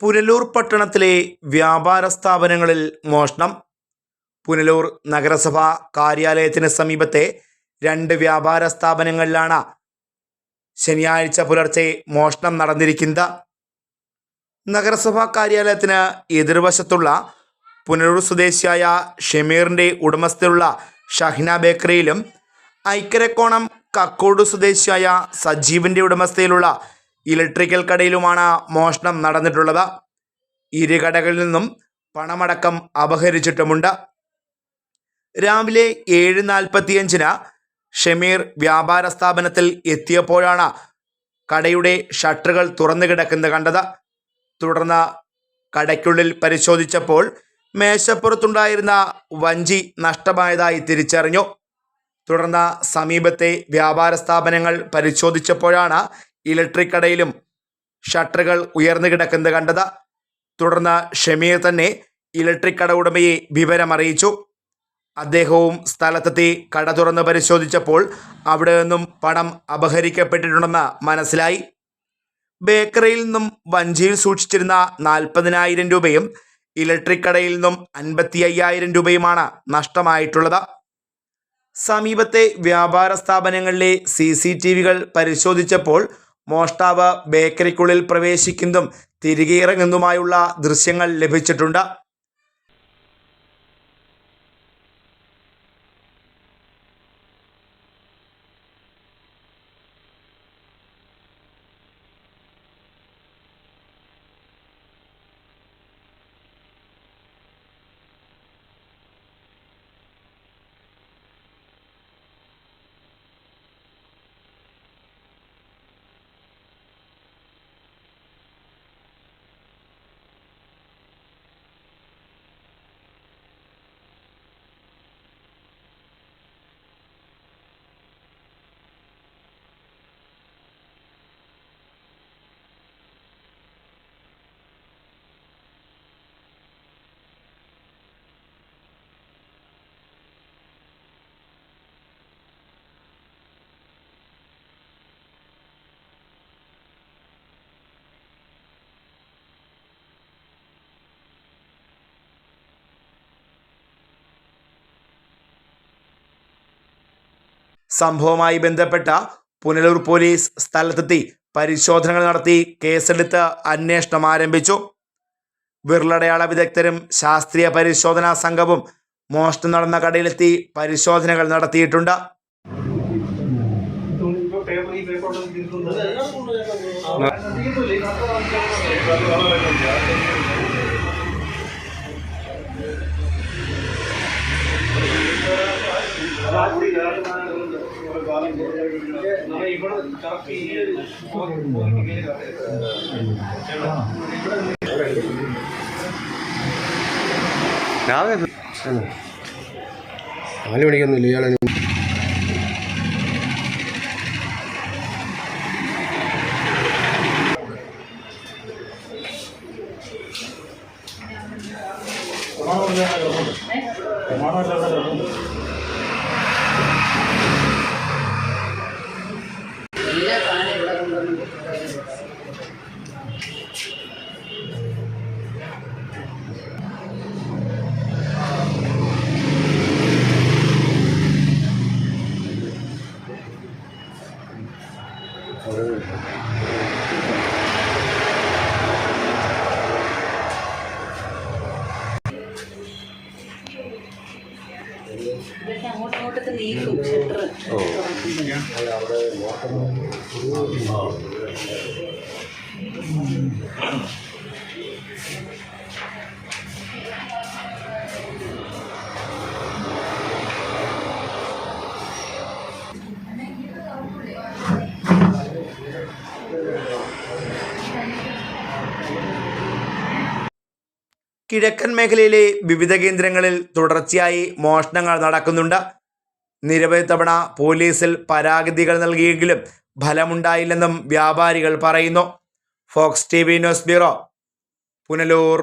പുനലൂർ പട്ടണത്തിലെ വ്യാപാര സ്ഥാപനങ്ങളിൽ മോഷണം. പുനലൂർ നഗരസഭാ കാര്യാലയത്തിന് സമീപത്തെ രണ്ട് വ്യാപാര സ്ഥാപനങ്ങളിലാണ് ശനിയാഴ്ച പുലർച്ചെ മോഷണം നടന്നിരിക്കുന്നത്. നഗരസഭാ കാര്യാലയത്തിന് എതിർവശത്തുള്ള പുനലൂർ സ്വദേശിയായ ഷമീറിന്റെ ഉടമസ്ഥയുള്ള ഷഹ്ന ബേക്കറിയിലും ഐക്കരക്കോണം കക്കോട് സ്വദേശിയായ സജീവിന്റെ ഉടമസ്ഥയിലുള്ള ഇലക്ട്രിക്കൽ കടയിലുമാണ് മോഷണം നടന്നിട്ടുള്ളത്. ഇരു കടകളിൽ നിന്നും പണമടക്കം അപഹരിച്ചിട്ടുമുണ്ട്. രാവിലെ ഏഴ് നാൽപ്പത്തിയഞ്ചിന് ഷമീർ വ്യാപാര സ്ഥാപനത്തിൽ എത്തിയപ്പോഴാണ് കടയുടെ ഷട്ടറുകൾ തുറന്നു കിടക്കുന്നത് കണ്ടത്. തുടർന്ന് കടയ്ക്കുള്ളിൽ പരിശോധിച്ചപ്പോൾ മേശപ്പുറത്തുണ്ടായിരുന്ന വഞ്ചി നഷ്ടമായതായി തിരിച്ചറിഞ്ഞു. തുടർന്ന് സമീപത്തെ വ്യാപാര സ്ഥാപനങ്ങൾ പരിശോധിച്ചപ്പോഴാണ് ഇലക്ട്രിക് കടയിലും ഷട്ടറുകൾ ഉയർന്നു കിടക്കുന്നത് കണ്ടത്. തുടർന്ന് ഷമീർ തന്നെ ഇലക്ട്രിക് കട ഉടമയെ വിവരമറിയിച്ചു. അദ്ദേഹവും സ്ഥലത്തെത്തി കട തുറന്ന് പരിശോധിച്ചപ്പോൾ അവിടെ നിന്നും പണം അപഹരിക്കപ്പെട്ടിട്ടുണ്ടെന്ന് മനസ്സിലായി. ബേക്കറിയിൽ നിന്നും വഞ്ചിയിൽ സൂക്ഷിച്ചിരുന്ന നാൽപ്പതിനായിരം രൂപയും ഇലക്ട്രിക് കടയിൽ നിന്നും അൻപത്തി അയ്യായിരം രൂപയുമാണ് നഷ്ടമായിട്ടുള്ളത്. സമീപത്തെ വ്യാപാര സ്ഥാപനങ്ങളിലെ സി സി ടി വികൾ പരിശോധിച്ചപ്പോൾ മോഷ്ടാവ് ബേക്കറിക്കുള്ളിൽ പ്രവേശിക്കുന്നതും തിരികെ ഇറങ്ങുന്നതുമായുള്ള ദൃശ്യങ്ങൾ ലഭിച്ചിട്ടുണ്ട്. സംഭവവുമായി ബന്ധപ്പെട്ട പുനലൂർ പോലീസ് സ്ഥലത്തെത്തി പരിശോധനകൾ നടത്തി കേസെടുത്ത് അന്വേഷണം ആരംഭിച്ചു. വിരലടയാള വിദഗ്ധരും ശാസ്ത്രീയ പരിശോധനാ സംഘവും മോഷണം നടന്ന കടയിലെത്തി പരിശോധനകൾ നടത്തിയിട്ടുണ്ട്. പേപ്പർ ഈ ഒരു രാവിലെ നാല് മണിക്കൊന്നുമില്ല ഇയാളെ ഇതൊക്കെ അങ്ങോട്ടും ഇങ്ങോട്ടൊക്കെ നീക്കും ഷട്ടർ കിഴക്കൻ മേഖലയിലെ വിവിധ കേന്ദ്രങ്ങളിൽ തുടർച്ചയായി മോഷണങ്ങൾ നടക്കുന്നുണ്ട്. നിരവധി തവണ പോലീസിൽ പരാതികൾ നൽകിയെങ്കിലും ഫലമുണ്ടായില്ലെന്നും വ്യാപാരികൾ പറയുന്നു. Fox T V news bureau Punalur.